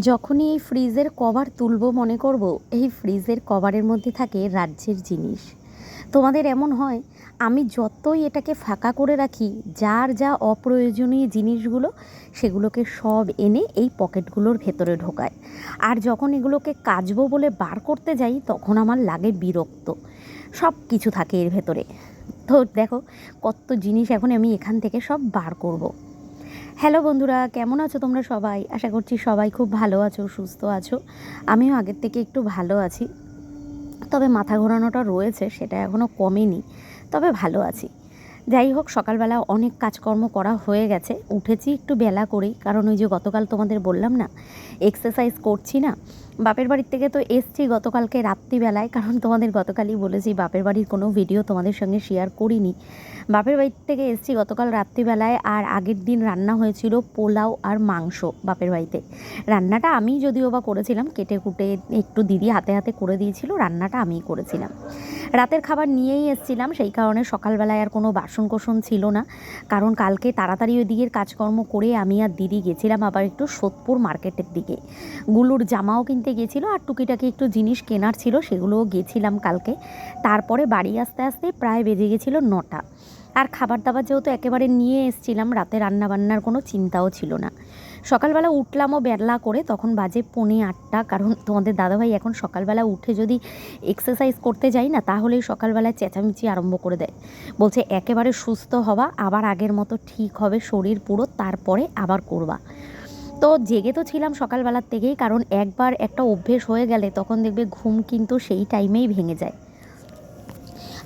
যখনই এই ফ্রিজের কভার তুলব মনে করব, এই ফ্রিজের কভারের মধ্যে থাকে রাজ্যের জিনিস। তোমাদের এমন হয়, আমি যতই এটাকে ফাঁকা করে রাখি, যার যা অপ্রয়োজনীয় জিনিসগুলো, সেগুলোকে সব এনে এই পকেটগুলোর ভেতরে ঢোকায়। আর যখন এগুলোকে কাচবো বলে বার করতে যাই, তখন আমার লাগে বিরক্ত। সব কিছু থাকে এর ভেতরে। তো দেখো, কত জিনিস এখন আমি এখান থেকে সব বার করব। হ্যালো বন্ধুরা, কেমন আছো তোমরা সবাই? আশা করছি সবাই খুব ভালো আছো, সুস্থ আছো। আমিও আগের থেকে একটু ভালো আছি। তবে মাথা ঘোরানোটা রয়েছে, সেটা এখনও কমেনি। তবে ভালো আছি। যাই হোক, সকালবেলা অনেক কাজকর্ম করা হয়ে গেছে। উঠেছি একটু বেলা করেই, কারণ ওই যে গতকাল তোমাদের বললাম না এক্সারসাইজ করছি না। বাপের বাড়ির থেকে তো এসছি গতকালকে রাত্রিবেলায়, কারণ তোমাদের গতকালই বলেছি, বাপের বাড়ির কোনো ভিডিও তোমাদের সঙ্গে শেয়ার করিনি। বাপের বাড়ির থেকে এসছি গতকাল রাত্রিবেলায়, আর আগের দিন রান্না হয়েছিল পোলাও আর মাংস বাপের বাড়িতে। রান্নাটা আমি যদিও বা করেছিলাম, কেটে কুটে একটু দিদি হাতে হাতে করে দিয়েছিল, রান্নাটা আমিই করেছিলাম। রাতের খাবার নিয়েই এসছিলাম, সেই কারণে সকালবেলায় আর কোনো বাসন কোসন ছিল না। কারণ কালকে তাড়াতাড়ি ওই দিকের কাজকর্ম করে আমি আর দিদি গেছিলাম আবার একটু সোদপুর মার্কেটের দিকে। গুলুর জামাও কিনতে গেছিল আর টুকিটাকি একটু জিনিস কেনার ছিল, সেগুলোও গেছিলাম কালকে। তারপরে বাড়ি আসতে আসতে প্রায় বেজে গেছিল নটা। আর খাবার দাবার যেহেতু একেবারে নিয়ে এসছিলাম, রাতে রান্নাবান্নার কোনো চিন্তাও ছিল না। সকালবেলা উঠলামও বেলা করে, তখন বাজে পৌনে আটটা। কারণ তোমাদের দাদাভাই এখন সকালবেলা উঠে যদি এক্সারসাইজ করতে যাই না, তাহলেই সকালবেলায় চেঁচামেচি আরম্ভ করে দেয়। বলছে, একেবারে সুস্থ হওয়া, আবার আগের মতো ঠিক হবে শরীর পুরো, তারপরে আবার করবা। তো জেগে তো ছিলাম সকালবেলার থেকেই, কারণ একবার একটা অভ্যেস হয়ে গেলে তখন দেখবে ঘুম কিন্তু সেই টাইমেই ভেঙে যায়।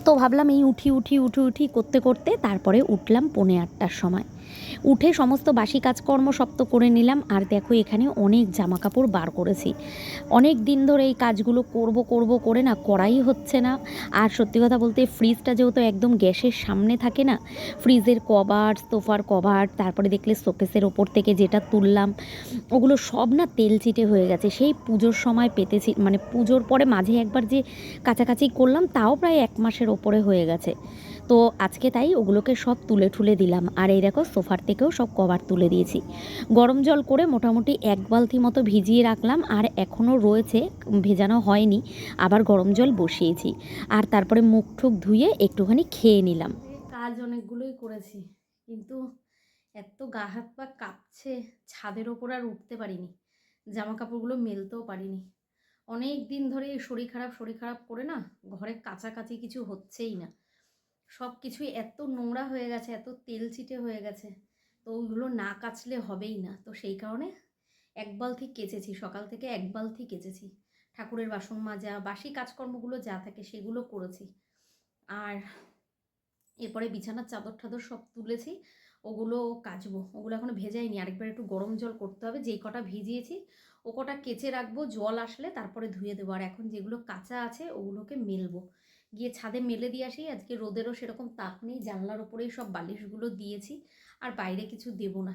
তো ভাবলাম এই উঠি উঠি উঠি উঠি করতে করতে তারপরে উঠলাম পৌনে আটটার সময়। উঠে সমস্ত বাসি কাজকর্ম সব তো করে নিলাম। আর দেখো, এখানে অনেক জামা কাপড় বার করেছি। অনেক দিন ধরে এই কাজগুলো করব করব করে না, করাই হচ্ছে না। আর সত্যি কথা বলতে ফ্রিজটা যেহেতু একদম গ্যাসের সামনে থাকে না ফ্রিজের কভার সোফার কভার তারপরে দেখলে শোকেসের ওপর থেকে যেটা তুললাম, ওগুলো সব না তেল চিটে হয়ে গেছে। সেই পুজোর সময় পেতেছি মানে পুজোর পরে মাঝে একবার যে কাছাকাছি করলাম, তাও প্রায় এক মাসের ওপরে হয়ে গেছে। তো আজকে তাই ওগুলোকে সব তুলে ঠুলে দিলাম। আর এই দেখো, সোফার থেকেও সব কভার তুলে দিয়েছি। গরম জল করে মোটামুটি এক বালতি মতো ভিজিয়ে রাখলাম, আর এখনও রয়েছে, ভেজানো হয়নি, আবার গরম জল বসিয়েছি। আর তারপরে মুখ ঠুক ধুয়ে একটুখানি খেয়ে নিলাম। কাজ অনেকগুলোই করেছি, কিন্তু এত গা হাত পা কাঁপছে, ছাদের ওপর আর উঠতে পারিনি জামা কাপড়গুলো মেলতেও পারিনি। অনেক দিন ধরে শরীর খারাপ শরীর খারাপ করে না, ঘরে কাছাকাছি কিছু হচ্ছেই না। সব কিছুই এত নোংরা হয়ে গেছে, এত তেল ছিটে হয়ে গেছে, তো ওইগুলো না কাচলে হবেই না। তো সেই কারণে এক বালতি কেচেছি, সকাল থেকে এক বালতি কেচেছি। ঠাকুরের বাসন মাজা, বাসি কাজকর্মগুলো যা থাকে সেগুলো করেছি। আর এরপরে বিছানার চাদর টাদর সব তুলেছি, ওগুলো কাচবো। ওগুলো এখনও ভেজাইনি, আরেকবার একটু গরম জল করতে হবে, যেই কটা ভিজিয়েছি, ও কটা কেচে রাখব, জল আসলে তারপরে ধুয়ে দেবো। আর এখন যেগুলো কাঁচা আছে, ওগুলোকে মেলবো। গিয়ে ছাদে মেলে দিয়ে আসি। আজকে রোদেরও সেরকম তাপ নেই, জানলার ওপরেই সব বালিশগুলো দিয়েছি, আর বাইরে কিছু দেবো না।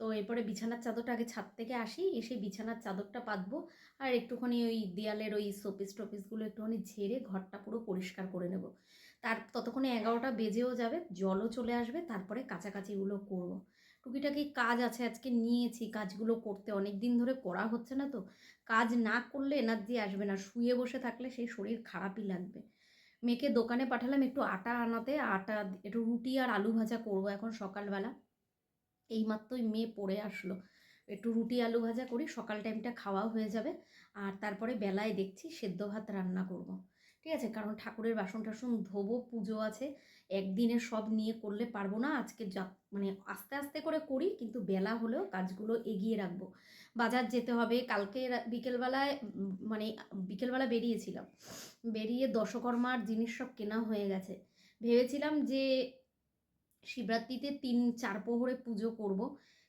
তো এরপরে বিছানার চাদরটা আগে ছাদ থেকে আসি, এসে বিছানার চাদরটা পাতবো, আর একটুখানি ওই দেয়ালের ওই শোপিস টোপিসগুলো একটুখানি ঝেড়ে ঘরটা পুরো পরিষ্কার করে নেব। তার ততক্ষণে এগারোটা বেজেও যাবে, জলও চলে আসবে, তারপরে কাছাকাছিগুলো করব। টুকিটাকি কাজ আছে আজকে নিয়েছি, কাজগুলো করতে অনেক দিন ধরে করা হচ্ছে না তো। কাজ না করলে এনার্জি আসবে না, শুয়ে বসে থাকলে সেই শরীর খারাপই লাগবে। মেয়েকে দোকানে পাঠালাম একটু আটা আনাতে, আটা একটু রুটি আর আলু ভাজা করব এখন সকালবেলা। এইমাত্রই মেয়ে পড়ে আসলো। একটু রুটি আলু ভাজা করি, সকাল টাইমটা খাওয়া হয়ে যাবে। আর তারপরে বেলায় দেখছি সেদ্ধ ভাত রান্না করব। ঠিক আছে? কারণ ঠাকুরের বাসন টাসন ধোবো, পুজো আছে। একদিনে সব নিয়ে করলে পারব না। আজকে যা মানে আস্তে আস্তে করে করি, কিন্তু বেলা হলেও কাজগুলো এগিয়ে রাখব। বাজার যেতে হবে। কালকে বিকেলবেলায় মানে বিকেলবেলা বেরিয়েছিলাম। বেরিয়ে দশকর্মার জিনিস সব কেনা হয়ে গেছে। ভেবেছিলাম যে শিবরাত্রিতে তিন, চার প্রহরে পুজো করব,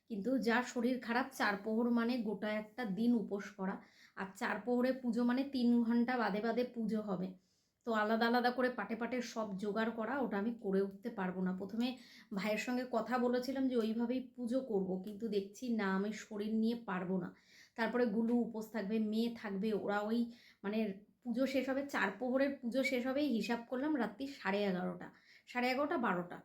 কিন্তু যার শরীর খারাপ, চার প্রহর মানে গোটা একটা দিন উপোস করা। আর চার প্রহরে পুজো মানে তিন ঘণ্টা বাদে বাদে পুজো হবে। তো আলাদা আলাদা করে পাটে পাটে সব জোগাড় করা ওটা আমি করে উঠতে পারব না। প্রথমে ভাইয়ের সঙ্গে কথা বলেছিলাম যে ওইভাবেই পুজো করব, কিন্তু দেখছি না, আমি শরীর নিয়ে পারব না। তারপরে গুলু উপোস থাকবে, মেয়ে থাকবে, ওরা ওই মানে পুজো শেষ হবে, চার প্রহরের পুজো শেষ হবেই হিসাব করলাম রাত্রি সাড়ে এগারোটা সাড়ে এগারোটা, বারোটা।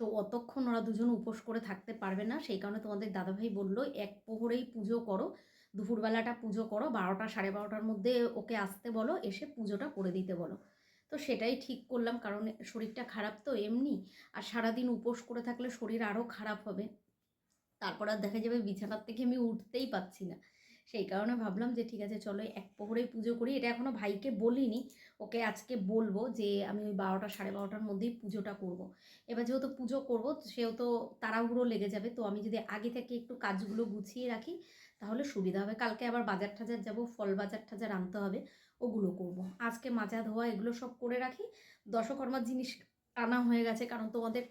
তো অতক্ষণ ওরা দুজন উপোস করে থাকতে পারবে না, সেই কারণে তোমাদের দাদাভাই বলল, এক প্রহরেই পুজো করো, দুপুরবেলাটা পুজো করো, বারোটা, সাড়ে বারোটার মধ্যে ওকে আসতে বলো, এসে পুজোটা করে দিতে বলো। তো সেটাই ঠিক করলাম, কারণ শরীরটা খারাপ তো এমনি, আর সারাদিন উপোস করে থাকলে শরীর আরও খারাপ হবে। তারপর আর দেখা যাবে বিছানার থেকে আমি উঠতেই পাচ্ছি না। সেই কারণে ভাবলাম যে ঠিক আছে, চলো এক প্রহরেই পুজো করি। এটা এখনও ভাইকে বলিনি, ওকে আজকে বলব যে আমি ওই বারোটা, সাড়ে বারোটার মধ্যেই পুজোটা করব। এবার যেহেতু পুজো করব সেও তো তাড়াহুড়ো লেগে যাবে, তো আমি যদি আগে থেকে একটু কাজগুলো গুছিয়ে রাখি, তাহলে সুবিধা হবে। কালকে আবার বাজার টাজার যাব, ফল বাজার টাজার আনতে হবে। ওগুলো করব। আজকে মাজা ধোয়া এগুলো সব করে রাখি। দশকর্মার জিনিস আনা হয়ে গেছে, কারণ তোমাদের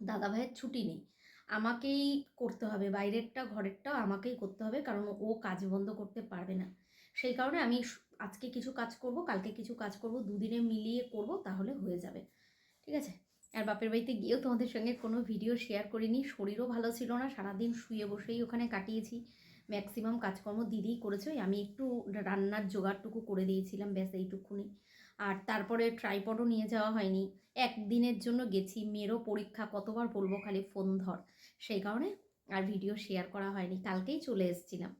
দাদা ভাইয়ের ছুটি নেই। আমাকেই করতে হবে, বাইরেরটা, ঘরেরটা আমাকেই করতে হবে, কারণ ও কাজ বন্ধ করতে পারবে না। সেই কারণে আমি আজকে কিছু কাজ করব, কালকে কিছু কাজ করব, দুদিনে মিলিয়ে করব, তাহলে হয়ে যাবে। ঠিক আছে? আর বাপের বাড়িতে গিয়েও তোমাদের সঙ্গে কোনো ভিডিও শেয়ার করিনি। শরীরও ভালো ছিল না, সারাদিন শুয়ে বসেই ওখানে কাটিয়েছি। ম্যাক্সিমাম কাজকর্ম দিদিই করেছে, ওই আমি একটু রান্নার জোগাড়টুকু করে দিয়েছিলাম, ব্যাস এইটুকুনি। আর তারপরে ট্রাইপডও নিয়ে যাওয়া হয়নি। একদিনের জন্য গেছি, মেয়েরও পরীক্ষা, কতবার বলব খালি ফোন ধর। সেই কারণে আর ভিডিও শেয়ার করা হয়নি। কালকেই চলে এসেছিলাম।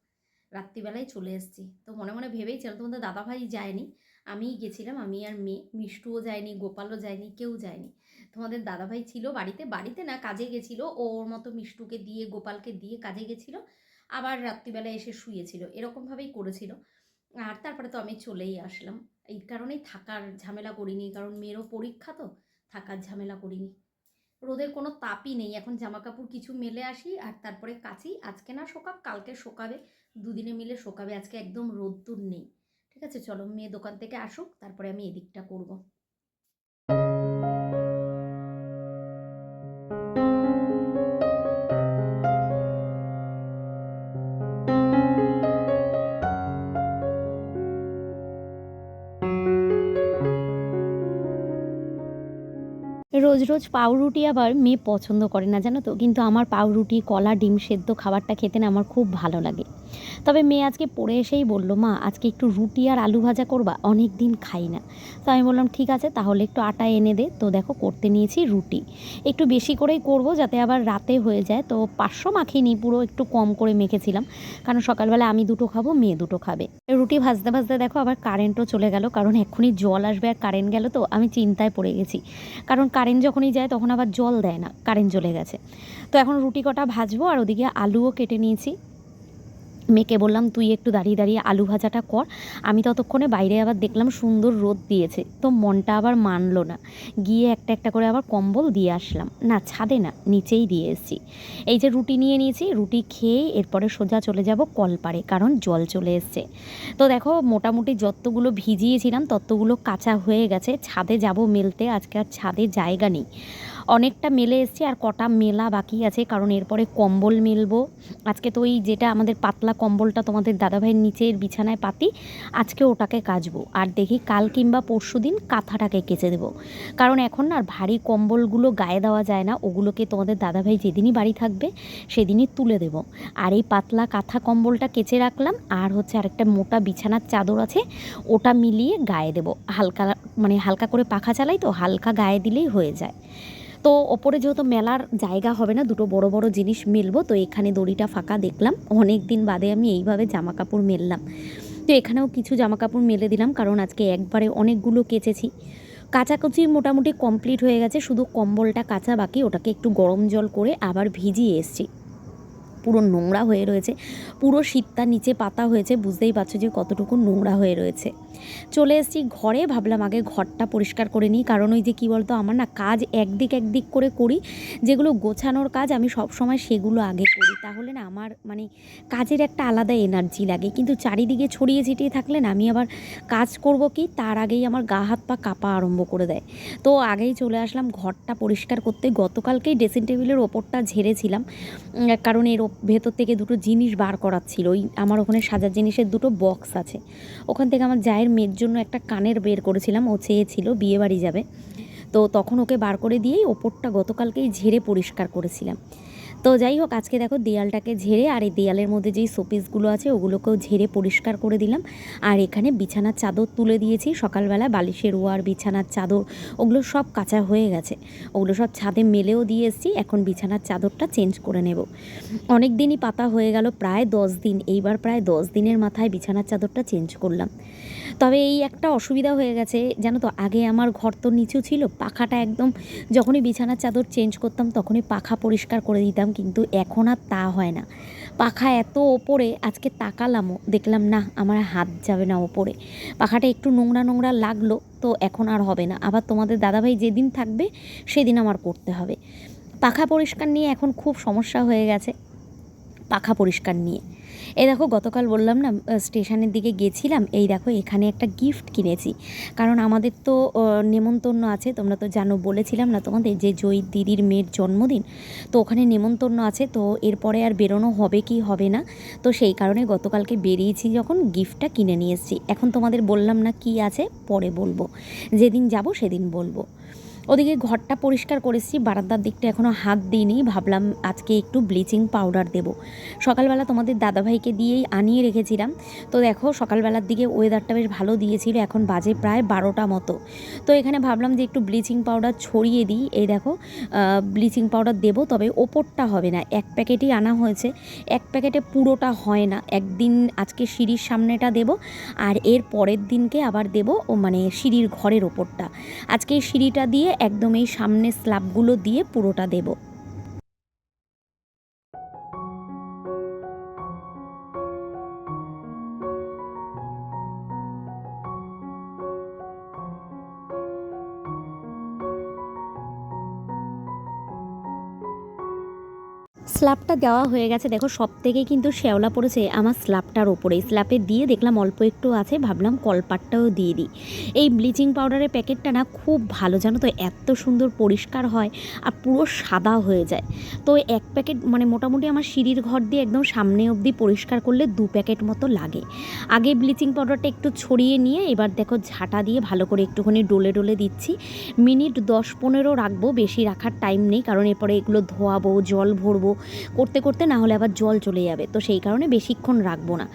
রাত্রিবেলায় চলে এসেছি। তো মনে মনে ভেবেইছিলাম তোমাদের দাদাভাই যায়নি। আমিই গেছিলাম, আমি আর মেয়ে, মিষ্টুও যায়নি, গোপালও যায়নি, কেউ যায়নি। তোমাদের দাদাভাই ছিল বাড়িতে বাড়িতে না, কাজে গেছিল। ওর মতো মিষ্টুকে দিয়ে, গোপালকে দিয়ে কাজে গেছিল। আবার রাত্রিবেলায় এসে শুয়েছিল। এরকমভাবেই করেছিল। আর তারপরে তো আমি চলেই আসলাম। এই কারণেই থাকার ঝামেলা করিনি, কারণ মেয়েরও পরীক্ষা তো, থাকার ঝামেলা করিনি। রোদের কোনো তাপই নেই, এখন জামা কাপড় কিছু মেলে আসি আর তারপরে কাচি। আজকে না শোকাক, কালকে শোকাবে, দুদিনে মিলে শোকাবে, আজকে একদম রোদ্দুর নেই। ঠিক আছে, চলো মেয়ে দোকান থেকে আসুক, তারপরে আমি এদিকটা করব। রোজ রোজ পাউরুটি আবার মেয়ে পছন্দ করে না, জানো তো? কিন্তু আমার পাউরুটি, কলা, ডিম সেদ্ধ খাবারটা খেতে না আমার খুব ভালো লাগে। তবে মেয়ে আজকে পড়ে এসেই বলল, মা, আজকে একটু রুটি আর আলু ভাজা করবা অনেক দিন খাই না। তো আমি বললাম, ঠিক আছে, তাহলে একটু আটা এনে দে। তো দেখো, করতে নিয়েছি রুটি। একটু বেশি করেই করব, যাতে আবার রাতে হয়ে যায়। তো পাঁচশো মাখিনি পুরো একটু কম করে মেখেছিলাম। কারণ সকালবেলা আমি দুটো খাব, মেয়ে দুটো খাবে। রুটি ভাজতে ভাজতে দেখো, আবার কারেন্টও চলে গেল। কারণ এক্ষুনি জল আসবে আর কারেন্ট গেল তো, আমি চিন্তায় পড়ে গেছি। কারণ কারেন্ট যখনই যায়, তখন আবার জল দেয় না কারেন্ট চলে গেছে। তো এখন রুটি কটা ভাজবো, আর ওদিকে আলুও কেটে নিয়েছি। মেয়েকে বললাম, তুই একটু দাঁড়িয়ে দাঁড়িয়ে আলু ভাজাটা কর। আমি ততক্ষণে বাইরে আবার দেখলাম সুন্দর রোদ দিয়েছে, তো মনটা আবার মানলো না। গিয়ে একটা একটা করে আবার কম্বল দিয়ে আসলাম। না, ছাদে না, নিচেই দিয়ে এসেছি। এই যে রুটি নিয়ে নিয়েছি, রুটি খেয়েই এরপরে সোজা চলে যাব কলপাড়ে, কারণ জল চলে এসছে। তো দেখো, মোটামুটি যতগুলো ভিজিয়েছিলাম, ততগুলো কাঁচা হয়ে গেছে। ছাদে যাব মেলতে, আজকে আর ছাদে জায়গা নেই। অনেকটা মেলে এসছে আর কটা মেলা বাকি আছে, কারণ এরপরে কম্বল মেলবো। আজকে তো ওই যেটা আমাদের পাতলা কম্বলটা তোমাদের দাদাভাইয়ের নিচের বিছানায় পাতি, আজকে ওটাকে কাচবো। আর দেখি কাল কিংবা পরশু দিন কাঁথাটাকে কেচে দেবো। কারণ এখন আর ভারী কম্বলগুলো গায়ে দেওয়া যায় না, ওগুলোকে তোমাদের দাদাভাই যেদিনই বাড়ি থাকবে সেদিনই তুলে দেবো। আর এই পাতলা কাঁথা কম্বলটা কেচে রাখলাম, আর হচ্ছে আরেকটা মোটা বিছানার চাদর আছে, ওটা মিলিয়ে গায়ে দেবো। হালকা মানে হালকা করে পাখা চালাই তো, হালকা গায়ে দিলেই হয়ে যায়। তো ওপরে যেহেতু মেলার জায়গা হবে না, দুটো বড় বড় জিনিস মেলবো, তো এখানে দড়িটা ফাঁকা দেখলাম। অনেক দিন বাদে আমি এইভাবে জামা কাপড় মেললাম। তো এখানেও কিছু জামা কাপড় মেলে দিলাম, কারণ আজকে একবারে অনেকগুলো কেচেছি। কাচাকুচি মোটামুটি কমপ্লিট হয়ে গেছে, শুধু কম্বলটা কাঁচা বাকি, ওটাকে একটু গরম জল করে আবার ভিজিয়ে এসছি। পুরো নোংরা হয়ে রয়েছে, পুরো শীতটা নিচে পাতা হয়েছে, বুঝতেই পারছ যে কতটুকু নোংরা হয়ে রয়েছে। চলে এসেছি ঘরে। ভাবলাম আগে ঘরটা পরিষ্কার করে নিই, কারণ ওই যে কী বলতো, আমার না কাজ একদিক একদিক করে করি। যেগুলো গোছানোর কাজ আমি সব সময় সেগুলো আগে করি। তাহলে না আমার মানে কাজের একটা আলাদা এনার্জি লাগে। কিন্তু চারিদিকে ছড়িয়ে ছিটিয়ে থাকলে না আমি আবার কাজ করব কি, তার আগেই আমার গা হাত পা কাঁপা আরম্ভ করে দেয়। তো আগেই চলে আসলাম ঘরটা পরিষ্কার করতে। গতকালকেই ড্রেসিং টেবিলের ওপরটা ঝেড়েছিলাম। কারণ এর ভেতর থেকে দুটো জিনিস বার করার ছিল। ওই আমার ওখানে সাজার জিনিসের দুটো বক্স আছে। ওখান থেকে আমার জায়ের মেয়ের জন্য একটা কানের বের করেছিলাম, ও চেয়েছিল বিয়ে বাড়ি যাবে। তো তখন ওকে বার করে দিয়েই ওপরটা গতকালকেই ঝেড়ে পরিষ্কার করেছিলাম। তো যাই হোক, আজকে দেখো দেয়ালটাকে ঝেড়ে আর এই দেয়ালের মধ্যে যেই শোপিসগুলো আছে, ওগুলোকেও ঝেড়ে পরিষ্কার করে দিলাম। আর এখানে বিছানার চাদর তুলে দিয়েছি, সকালবেলা বালিশের ওয়ার, বিছানার চাদর, ওগুলো সব কাঁচা হয়ে গেছে। ওগুলো সব ছাদে মেলেও দিয়ে এসেছি, এখন বিছানার চাদরটা চেঞ্জ করে নেব। অনেক দিনই পাতা হয়ে গেল, প্রায় দশ দিন, এইবার প্রায় দশ দিনের মাথায় বিছানার চাদরটা চেঞ্জ করলাম। তবে এই একটা অসুবিধা হয়ে গেছে, জানো তো? আগে আমার ঘর তো নিচু ছিল, পাখাটা একদম যখনই বিছানার চাদর চেঞ্জ করতাম তখনই পাখা পরিষ্কার করে দিতাম, কিন্তু এখন আর তা হয় না। পাখা এত ওপরে, আজকে তাকালামও, দেখলাম না, আমার হাত যাবে না ওপরে। পাখাটা একটু নোংরা নোংরা লাগল, তো এখন আর হবে না। আবার তোমাদের দাদাভাই যেদিন থাকবে, সেদিন আমার করতে হবে। পাখা পরিষ্কার নিয়ে এখন খুব সমস্যা হয়ে গেছে, পাখা পরিষ্কার নিয়ে। এই দেখো, গতকাল বললাম না স্টেশনের দিকে গেছিলাম, এই দেখো এখানে একটা গিফট কিনেছি। কারণ আমাদের তো নেমন্তন্ন আছে, তোমরা তো জানো, বলেছিলাম না তোমাদের যে জয়ী দিদির মেয়ের জন্মদিন, তো ওখানে নেমন্তন্ন আছে, তো এরপরে আর বেরোনো হবে কি হবে না, তো সেই কারণে গতকালকে বেরিয়েছি যখন গিফটটা কিনে নিয়ে এসেছি। এখন তোমাদের বললাম না কি আছে, পরে বলব। যেদিন যাব সেদিন বলব। ওদিকে ঘরটা পরিষ্কার করেছি, বারান্দার দিকটা এখনও হাত দিইনি, ভাবলাম আজকে একটু ব্লিচিং পাউডার দেবো। সকালবেলা তোমাদের দাদাভাইকে দিয়েই আনিয়ে রেখেছিলাম। তো দেখো, সকালবেলার দিকে ওয়েদারটা বেশ ভালো দিয়েছিল, এখন বাজে প্রায় বারোটা মতো। তো এখানে ভাবলাম যে একটু ব্লিচিং পাউডার ছড়িয়ে দিই। এই দেখো ব্লিচিং পাউডার দেবো, তবে ওপরটা হবে না, এক প্যাকেটই আনা হয়েছে। এক প্যাকেটে পুরোটা হয় না, একদিন আজকে সিঁড়ির সামনেটা দেবো, আর এর পরের দিনকে আবার দেবো, ও মানে সিঁড়ির ঘরের ওপরটা। আজকে সিঁড়িটা দিয়ে একদম এই সামনের স্ল্যাবগুলো দিয়ে পুরোটা দেবো। স্ল্যাবটা দেওয়া হয়ে গেছে। দেখো সব থেকে কিন্তু শ্যাওলা পড়েছে আমার স্ল্যাবটার ওপরে স্ল্যাবে দিয়ে দেখলাম অল্প একটু আছে, ভাবলাম কলপাটটাও দিয়ে দিই। এই ব্লিচিং পাউডারের প্যাকেটটা না খুব ভালো, জানো তো? এত সুন্দর পরিষ্কার হয় আর পুরো সাদা হয়ে যায়। তো এক প্যাকেট মানে মোটামুটি আমার সিঁড়ির ঘর দিয়ে একদম সামনে অবধি পরিষ্কার করলে দু প্যাকেট মতো লাগে। আগে ব্লিচিং পাউডারটা একটু ছড়িয়ে নিয়ে এবার দেখো ঝাঁটা দিয়ে ভালো করে একটুখানি ডলে ডলে দিচ্ছি। মিনিট দশ পনেরো রাখব, বেশি রাখার টাইম নেই, কারণ এরপরে এগুলো ধোয়াবো, জল ভরবো করতে করতে না হলে আবার জল চলে যাবে। তো সেই কারণে বেশিক্ষণ রাখব না।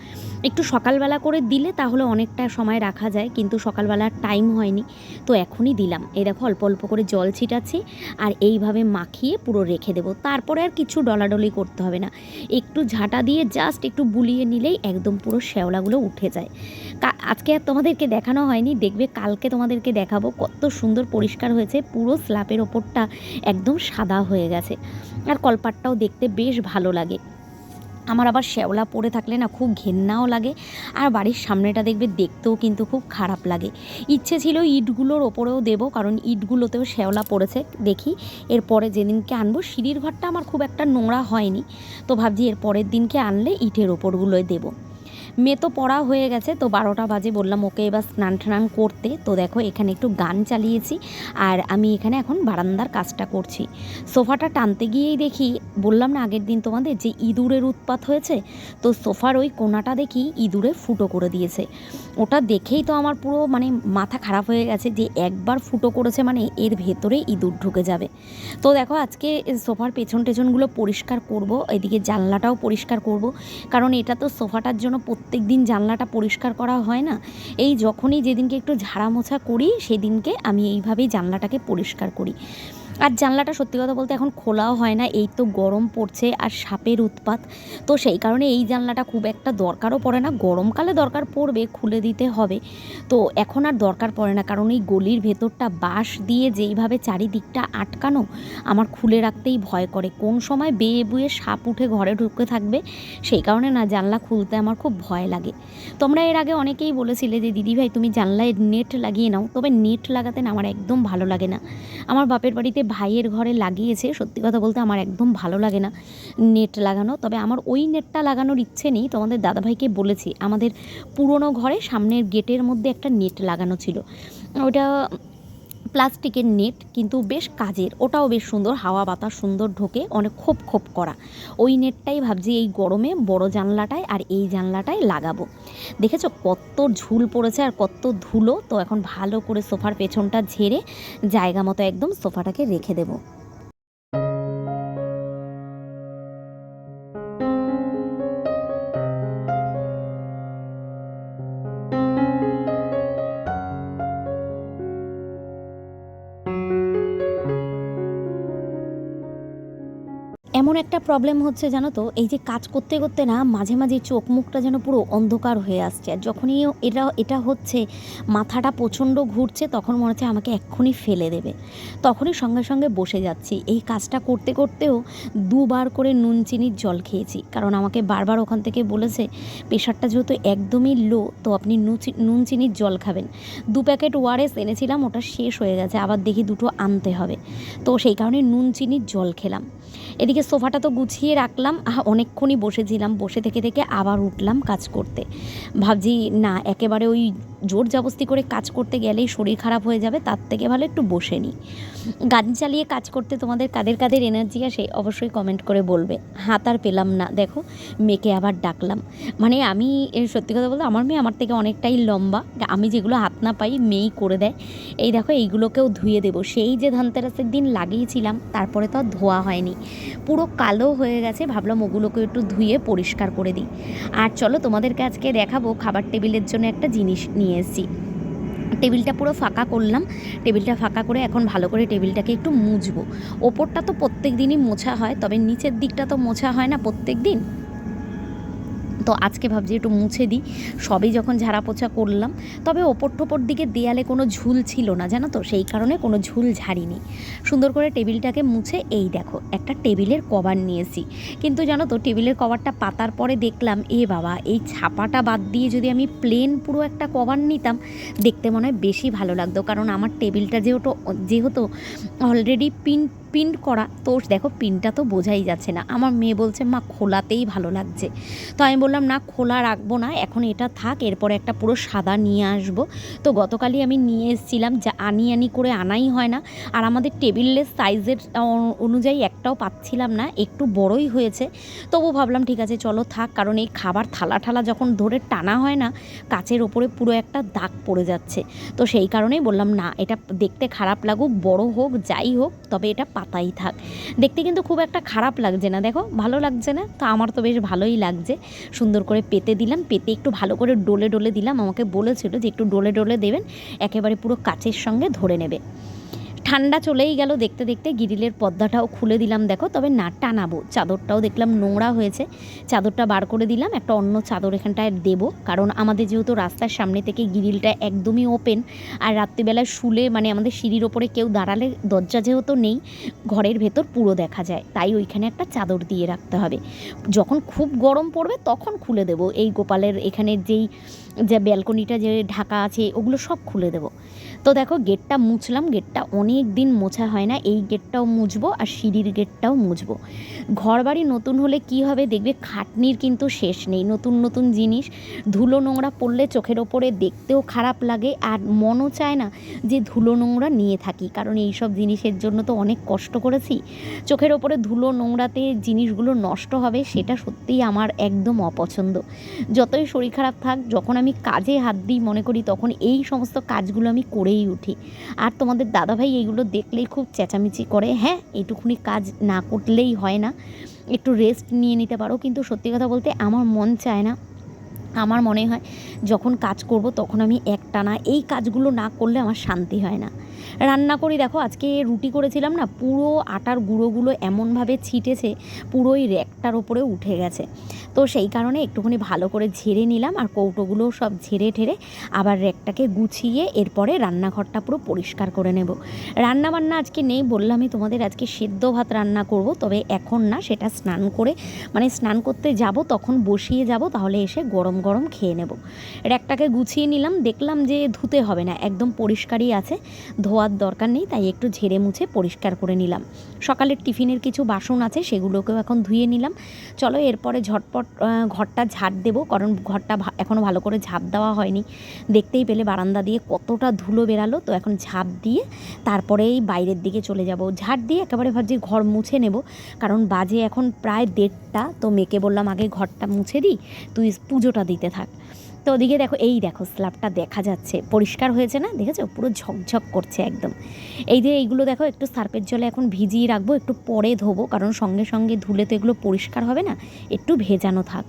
একটু সকালবেলা করে দিলে তাহলে অনেকটা সময় রাখা যায়, কিন্তু সকালবেলা টাইম হয়নি। তো এখনই দিলাম। এই দেখো অল্প অল্প করে জল ছিটাচ্ছি আর এইভাবে মাখিয়ে পুরো রেখে দেবো। তারপরে আর কিছু ডলাডলি করতে হবে না। একটু ঝাঁটা দিয়ে জাস্ট একটু বুলিয়ে নিলেই একদম পুরো শ্যাওলাগুলো উঠে যায়। আজকে আর তোমাদেরকে দেখানো হয়নি। দেখবে কালকে তোমাদেরকে দেখাবো। কত সুন্দর পরিষ্কার হয়েছে। পুরো স্ল্যাপের ওপরটা একদম সাদা হয়ে গেছে। আর কলপাটটাও দেখতে বেশ ভালো লাগে। আমার আবার শ্যাওলা পড়ে থাকলে না খুব ঘেন্নাও লাগে। আর বাড়ির সামনেটা দেখবে দেখতেও কিন্তু খুব খারাপ লাগে। ইচ্ছে ছিল ইটগুলোর ওপরেও দেবো, কারণ ইটগুলোতেও শ্যাওলা পড়েছে। দেখি এরপরে যেদিনকে আনব, সিঁড়ির ঘরটা আমার খুব একটা নোংরা হয়নি। তো ভাবছি এর পরের দিনকে আনলে ইটের ওপরগুলোয় দেবো। মেয়ে তো পড়া হয়ে গেছে, তো বারোটা বাজে বললাম, ওকে এবার স্নান টান করতে। তো দেখো এখানে একটু গান চালিয়েছি আর আমি এখানে এখন বারান্দার কাজটা করছি। সোফাটা টানতে গিয়েই দেখি, বললাম না আগের দিন তোমাদের যে ইঁদুরের উৎপাত হয়েছে? তো সোফার ওই কোনাটা দেখি ইঁদুরে ফুটো করে দিয়েছে। ওটা দেখেই তো আমার পুরো মানে মাথা খারাপ হয়ে গেছে যে একবার ফুটো করেছে মানে এর ভেতরে ইঁদুর ঢুকে যাবে। তো দেখো আজকে সোফার পেছন টেছনগুলো পরিষ্কার করব, এদিকে জানলাটাও পরিষ্কার করব, কারণ এটা তো সোফাটার জন্য প্রত্যেক দিন জানলাটা পরিষ্কার করা হয় না। এই যখনই যেদিনকে একটু ঝাড়া মোছা করি, সেদিনকে আমি এইভাবেই জানলাটাকে পরিষ্কার করি। আর জানলাটা সত্যি কথা বলতে এখন খোলাও হয় না, এই তো গরম পড়ছে আর সাপের উৎপাত। তো সেই কারণে এই জানলাটা খুব একটা দরকারও পড়ে না, গরমকালে দরকার পড়বে, খুলে দিতে হবে। তো এখন আর দরকার পড়ে না, কারণ এই গলির ভেতরটা বাঁশ দিয়ে যেইভাবে চারিদিকটা আটকানো, আমার খুলে রাখতেই ভয় করে। কোন সময় বেয়ে বুয়ে সাপ উঠে ঘরে ঢুকে থাকবে, সেই কারণে না জানলা খুলতে আমার খুব ভয় লাগে। তোমরা এর আগে অনেকেই বলেছিলে যে দিদিভাই তুমি জানলায় নেট লাগিয়ে নাও। তবে নেট লাগাতে না আমার একদম ভালো লাগে না। আমার বাপের বাড়িতে ভাইয়ের ঘরে লাগিয়েছে। সত্যি কথা বলতে আমার একদম ভালো লাগে না নেট লাগানো। তবে আমার ওই নেটটা লাগানোর ইচ্ছে নেই, তোমাদের দাদাভাইকে বলেছি। আমাদের পুরনো ঘরে সামনের গেটের মধ্যে একটা নেট লাগানো ছিল। ওটা প্লাস্টিকের নেট কিন্তু বেশ কাজের। ওটাও বেশ সুন্দর, হাওয়া বাতাস সুন্দর ঢোকে, অনেক খোপ খোপ করা। ওই নেটটাই ভাবছি এই গরমে বড় জানলাটায় আর এই জানলাটায় লাগাবো। দেখেছ কত ঝুল পড়েছে আর কত ধুলো? তো এখন ভালো করে সোফার পেছনটা ঝেড়ে জায়গা মতো একদম সোফাটাকে রেখে দেবো। একটা প্রবলেম হচ্ছে জানো তো, এই যে কাজ করতে করতে না মাঝে মাঝে চোখ মুখটা যেন পুরো অন্ধকার হয়ে আসছে। আর যখনই এটা এটা হচ্ছে, মাথাটা প্রচণ্ড ঘুরছে, তখন মনে হচ্ছে আমাকে এক্ষুনি ফেলে দেবে। তখনই সঙ্গে সঙ্গে বসে যাচ্ছি। এই কাজটা করতে করতেও দুবার করে নুন চিনির জল খেয়েছি। কারণ আমাকে বারবার ওখান থেকে বলেছে, প্রেশারটা যেহেতু একদমই লো, তো আপনি নুন চিনির জল খাবেন। দু প্যাকেট ওয়ারেস এনেছিলাম, ওটা শেষ হয়ে গেছে। আবার দেখি দুটো আনতে হবে। তো সেই কারণে নুন চিনির জল খেলাম। এদিকে সোফাটা তো গুছিয়ে রাখলাম। অনেকক্ষণই বসেছিলাম। বসে থেকে থেকে আবার উঠলাম কাজ করতে। ভাবছি, না, একেবারে ওই জোর জবস্তি করে কাজ করতে গেলেই শরীর খারাপ হয়ে যাবে, তার থেকে ভালো একটু বসে নিই। গাড়ি চালিয়ে কাজ করতে তোমাদের কাদের কাদের এনার্জি আসে অবশ্যই কমেন্ট করে বলবে। হাত আর পেলাম না, দেখো, মেয়েকে আবার ডাকলাম। মানে আমি সত্যি কথা বলতে আমার মেয়ে আমার থেকে অনেকটাই লম্বা, আমি যেগুলো হাত না পাই মেয়েই করে দেয়। এই দেখো, এইগুলোকেও ধুয়ে দেবো। সেই যে ধনতেরাসের দিন লাগিয়েছিলাম, তারপরে তো আর ধোয়া হয়নি। পুরো কালো হয়ে গেছে, ভাবলাম ওগুলোকে একটু ধুয়ে পরিষ্কার করে দিই। আর চলো তোমাদেরকে আজকে দেখাবো খাবার টেবিলের জন্য একটা জিনিস নিয়ে। এসেছি টেবিলটা পুরো ফাঁকা করলাম। টেবিলটা ফাঁকা করে এখন ভালো করে টেবিলটাকে একটু মুছবো। ওপরটা তো প্রত্যেক দিনই মোছা হয়, তবে নিচের দিকটা তো মোছা হয় না প্রত্যেক দিন? তো আজকে ভাবছি একটু মুছে দিই। সবই যখন ঝাড়া পোছা করলাম, তবে ওপর টোপর দিকে দেয়ালে কোনো ঝুল ছিল না, জানো তো? সেই কারণে কোনো ঝুল ঝাড়িনি। সুন্দর করে টেবিলটাকে মুছে, এই দেখো, একটা টেবিলের কভার নিয়েছি। কিন্তু জানো তো, টেবিলের কভারটা পাতার পরে দেখলাম, এ বাবা, এই ছাপাটা বাদ দিয়ে যদি আমি প্লেন পুরো একটা কভার নিতাম, দেখতে মনে হয় বেশি ভালো লাগতো। কারণ আমার টেবিলটা যেহেতু যেহেতু অলরেডি পিন প্রিন্ট করা, তো দেখো পিনটা তো বোঝাই যাচ্ছে না। আমার মেয়ে বলছে, মা, খোলাতেই ভালো লাগছে। তো আমি বললাম, না, খোলা রাখব না, এখন এটা থাক, এরপরে একটা পুরো সাদা নিয়ে আসব। তো গতকালই আমি নিয়ে এসেছিলাম, যা আনি আনি করে আনাই হয় না। আর আমাদের টেবিলের সাইজের অনুযায়ী একটাও পাচ্ছিলাম না, একটু বড়ই হয়েছে। তবু ভাবলাম, ঠিক আছে, চলো থাক। কারণ এই খাবার থালা ঠালা যখন ধরে টানা হয় না, কাচের ওপরে পুরো একটা দাগ পড়ে যাচ্ছে। তো সেই কারণেই বললাম, না, এটা দেখতে খারাপ লাগুক, বড় হোক, যাই হোক, তবে এটা পাতাই থাক। দেখতে কিন্তু খুব একটা খারাপ লাগছে না, দেখো, ভালো লাগছে না? তো আমার তো বেশ ভালোই লাগছে। সুন্দর করে পেতে দিলাম, পেতে একটু ভালো করে ডোলে ডোলে দিলাম। আমাকে বলেছিল যে একটু ডোলে ডোলে দেবেন, একেবারে পুরো কাচের সঙ্গে ধরে নেবে। ঠান্ডা চলেই গেল। দেখতে দেখতে গিরিলের পর্দাটাও খুলে দিলাম, দেখো। তবে না টানাবো চাদরটাও দেখলাম নোংরা হয়েছে। চাদরটা বার করে দিলাম, একটা অন্য চাদর এখানটায় দেবো। কারণ আমাদের যেহেতু রাস্তার সামনে থেকে গিরিলটা একদমই ওপেন আর রাত্রিবেলায় শুলে মানে আমাদের সিঁড়ির ওপরে কেউ দাঁড়ালে দরজা যেহেতু নেই, ঘরের ভেতর পুরো দেখা যায়। তাই ওইখানে একটা চাদর দিয়ে রাখতে হবে। যখন খুব গরম পড়বে তখন খুলে দেবো। এই গোপালের এখানের যেই, যে ব্যালকনিটা যে ঢাকা আছে, ওগুলো সব খুলে দেবো। তো দেখো, গেটটা মুছলাম, গেটটা অনেক দিন মোছা হয় না। এই গেটটাও মুছবো আর সিঁড়ির গেটটাও মুছবো। ঘর বাড়ি নতুন হলে কি হবে দেখবে, খাটনির কিন্তু শেষ নেই। নতুন নতুন জিনিস। ধুলো নোংরা পড়লে চোখের ওপরে দেখতেও খারাপ লাগে আর মনও চায় না যে ধুলো নোংরা নিয়ে থাকি। কারণ এই সব জিনিসের জন্য তো অনেক কষ্ট করেছি। চোখের ওপরে ধুলো নোংরাতে জিনিসগুলো নষ্ট হবে, সেটা সত্যিই আমার একদম অপছন্দ। যতই শরীর খারাপ থাক, যখন আমি কাজে হাত দিই মনে করি, তখন এই সমস্ত কাজগুলো আমি করেই উঠি। আর তোমাদের দাদাভাই এইগুলো দেখলেই খুব চেঁচামেচি করে হ্যাঁ এইটুকুনি কাজ না করলেই হয় না। একটু রেস্ট নিয়ে নিতে পারো। কিন্তু সত্যি কথা বলতে আমার মন চায় না। আমার মনে হয় যখন কাজ করব তখন আমি একটানা এই কাজগুলো না করলে আমার শান্তি হয় না। রান্না করি। দেখো, আজকে রুটি করেছিলাম না, পুরো আটার গুঁড়োগুলো এমনভাবে ছিটেছে, পুরোই র্যাকটার ওপরে উঠে গেছে। তো সেই কারণে একটুখানি ভালো করে ঝেড়ে নিলাম আর কৌটোগুলো সব ঝেড়ে ঠেড়ে আবার র্যাকটাকে গুছিয়ে এরপরে রান্নাঘরটা পুরো পরিষ্কার করে নেব। রান্না বান্না আজকে নেই বললামই তোমাদের, আজকে সেদ্ধ ভাত রান্না করব, তবে এখন না সেটা স্নান করে মানে স্নান করতে যাব, তখন বসিয়ে যাব, তাহলে এসে গরম গরম খেয়ে নেব। র্যাকটাকে গুছিয়ে নিলাম, দেখলাম যে ধুতে হবে না, একদম পরিষ্কারই আছে ধোয়ার দরকার নেই, তাই একটু ঝেড়ে মুছে পরিষ্কার করে নিলাম। সকালের টিফিনের কিছু বাসন আছে, সেগুলোকেও এখন ধুয়ে নিলাম। চলো এরপরে ঝটপট ঘরটা ঝাড় দেবো, কারণ ঘরটা এখনও ভালো করে ঝাঁপ দেওয়া হয়নি। দেখতেই পেলে বারান্দা দিয়ে কতটা ধুলো বেরালো, তো এখন ঝাঁপ দিয়ে তারপরেই বাইরের দিকে চলে যাব। ঝাড় দিয়ে একেবারে ভাবছি ঘর মুছে নেব, কারণ বাজে এখন প্রায় দেড়টা, তো মেয়েকে বললাম, আগে ঘরটা মুছে দিই, তুই পুজোটা দিতে থাক। তো ওদিকে দেখো, এই দেখো, স্ল্যাবটা দেখা যাচ্ছে। পরিষ্কার হয়েছে না? দেখেছ? পুরো ঝকঝক করছে একদম। এই যে এইগুলো দেখো, একটু সার্পের জলে এখন ভিজিয়ে রাখব, একটু পরে ধোবো, কারণ সঙ্গে সঙ্গে ধুলে তো এগুলো পরিষ্কার হবে না। একটু ভেজানো থাক।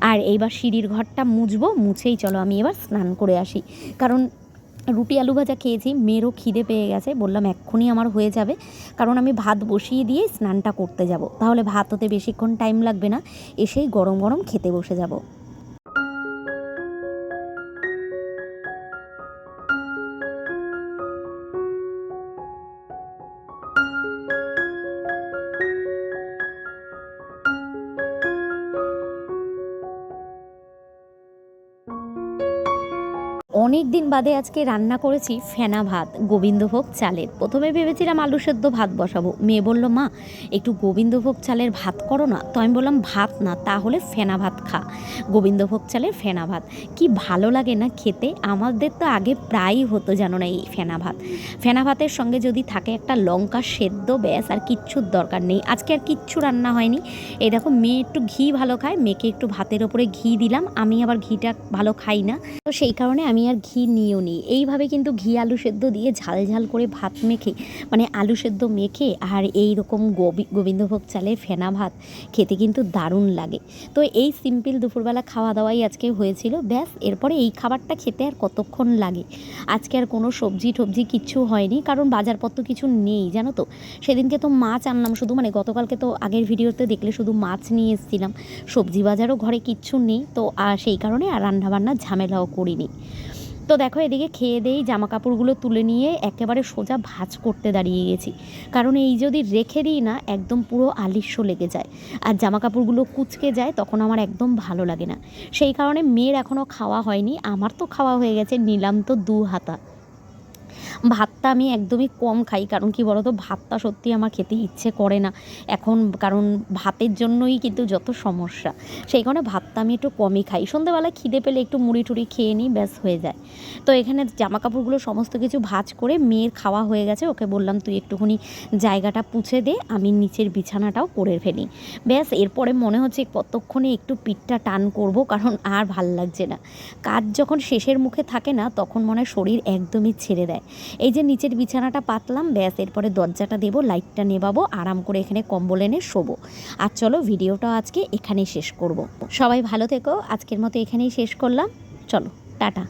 আর এইবার সিঁড়ির ঘরটা মুছবো, মুছেই চলো আমি এবার স্নান করে আসি। কারণ রুটি আলু ভাজা খেয়েছি, মেয়েরও খিদে পেয়ে গেছে, বললাম এক্ষুনি আমার হয়ে যাবে। কারণ আমি ভাত বসিয়ে দিয়ে স্নানটা করতে যাব। তাহলে ভাত হতে বেশিক্ষণ টাইম লাগবে না, এসেই গরম গরম খেতে বসে যাব। অনেক দিন বাদে আজকে রান্না করেছি ফেনা ভাত, গোবিন্দভোগ চালের। প্রথমে ভেবেছিলাম আলু সেদ্ধ ভাত বসাবো। মেয়ে বলল, মা, একটু গোবিন্দভোগ চালের ভাত করো না। তো আমি বললাম, ভাত না, তাহলে ফেনা ভাত খা। গোবিন্দভোগ চালের ফেনা ভাত। কি ভালো লাগে না খেতে? আমাদের তো আগে প্রায়ই হতো জানো না এই ফেনা ভাত। ফেনা ভাতের সঙ্গে যদি থাকে একটা লঙ্কা সেদ্ধ, ব্যাস, আর কিচ্ছুর দরকার নেই। আজকে আর কিচ্ছু রান্না হয়নি। এই দেখো, মেয়ে একটু ঘি ভালো খায়। মেয়েকে একটু ভাতের ওপরে ঘি দিলাম। আমি আবার ঘিটা ভালো খাই না। তো সেই কারণে আমি আর ঘি নিয়েও নিই এইভাবে কিন্তু ঘি আলু সেদ্ধ দিয়ে ঝাল ঝাল করে ভাত মেখে মানে আলু সেদ্ধ মেখে আর এই রকম গোবি, গোবিন্দভোগ চালের ফেনা ভাত খেতে কিন্তু দারুণ লাগে। তো এই সিম্পল দুপুরবেলা খাওয়া দাওয়াই আজকে হয়েছিল। ব্যাস, এরপরে এই খাবারটা খেতে আর কতক্ষণ লাগে? আজকে আর কোনো সবজি টবজি কিচ্ছু হয়নি, কারণ বাজারপত্র কিছু নেই, জানো তো? সেদিনকে তো মাছ আনলাম শুধু মানে গতকালকে তো আগের ভিডিওতে দেখলে শুধু মাছ নিয়ে এসেছিলাম। সবজি বাজারও ঘরে কিচ্ছু নেই, তো সেই কারণে আর রান্নাবান্নার ঝামেলাও করিনি। তো দেখো, এদিকে খেয়ে দেই জামা কাপড়গুলো তুলে নিয়ে একেবারে সোজা ভাজ করতে দাঁড়িয়ে গেছি। কারণ এই যদি রেখে দিই না, একদম পুরো আলিস্য লেগে যায়। আর জামা কাপড়গুলো কুচকে যায়, তখন আমার একদম ভালো লাগে না। সেই কারণে মেয়ের এখনও খাওয়া হয়নি, আমার তো খাওয়া হয়ে গেছে, নিলাম তো দু হাতা। ভাতটা আমি একদমই কম খাই, কারণ কি বলতো, ভাতটা সত্যি আমার খেতে ইচ্ছে করে না। এখন কারণ ভাতের জন্যই কিন্তু যত সমস্যা, সেই কারণে ভাতটা আমি একটু কমই খাই। সন্ধ্যেবেলায় খিদে পেলে একটু মুড়ি টুড়ি খেয়ে নিই, ব্যাস হয়ে যায়। তো এখানে জামা কাপড়গুলো সমস্ত কিছু ভাজ করে মেয়ের খাওয়া হয়ে গেছে, ওকে বললাম, তুই একটুখানি জায়গাটা পুছে দে, আমি নিচের বিছানাটাও করে ফেলি। ব্যাস, এরপরে মনে হচ্ছে কতক্ষণে একটু পিঠটা টান করব, কারণ আর ভালো লাগছে না। কাজ যখন শেষের মুখে থাকে না, তখন মনে হয় শরীর একদমই ছেড়ে দেয়। এই যে নিচের বিছানাটা পাতলাম, ব্যাস, এরপরে দরজাটা দেবো, লাইটটা নেবাবো, আরাম করে এখানে কম্বল এনে শোবো। আর চলো ভিডিওটা আজকে এখানেই শেষ করব। সবাই ভালো থেকো, আজকের মতো এখানেই শেষ করলাম। চলো, টাটা।